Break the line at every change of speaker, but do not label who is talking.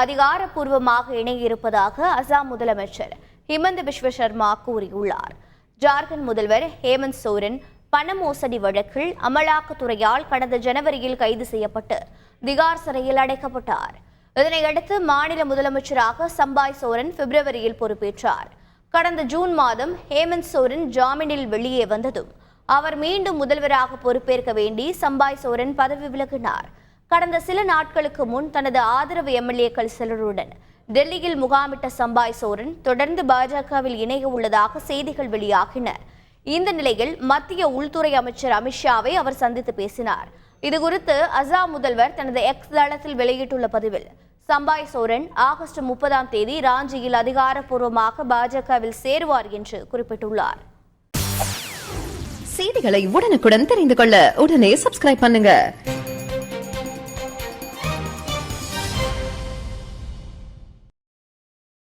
அதிகாரப்பூர்வமாக இணையிருப்பதாக அசாம் முதலமைச்சர் ஹிமந்த பிஸ்வ சர்மா கூறியுள்ளார். ஜார்க்கண்ட் முதல்வர் ஹேமந்த் சோரன் பண மோசடி வழக்கில் அமலாக்கத்துறையால் கடந்த ஜனவரியில் கைது செய்யப்பட்டு திகார் சிறையில் அடைக்கப்பட்டார். இதனையடுத்து மாநில முதலமைச்சராக சம்பாய் சோரன் பிப்ரவரியில் பொறுப்பேற்றார். கடந்த ஜூன் மாதம் ஹேமந்த் சோரன் ஜாமீனில் வெளியே வந்ததும் அவர் மீண்டும் முதல்வராக பொறுப்பேற்க வேண்டி சம்பாய் சோரன் பதவி விலகினார். கடந்த சில நாட்களுக்கு முன் தனது ஆதரவு எம்எல்ஏக்கள் சிலருடன் டெல்லியில் முகாமிட்ட சம்பாய் சோரன் தொடர்ந்து பாஜகவில் இணைய உள்ளதாக செய்திகள் வெளியாகின. இந்த நிலையில் மத்திய உள்துறை அமைச்சர் அமித்ஷாவை அவர் சந்தித்து பேசினார். இதுகுறித்து அசாம் முதல்வர் தனது எக்ஸ் தளத்தில் வெளியிட்டுள்ள பதிவில் சம்பாய் சோரன் ஆகஸ்ட் முப்பதாம் தேதி ராஞ்சியில் அதிகாரப்பூர்வமாக பாஜகவில் சேருவார் என்று குறிப்பிட்டுள்ளார்.
செய்திகளை உடனுக்குடன் தெரிந்து கொள்ள உடனே சப்ஸ்கிரைப் பண்ணுங்க.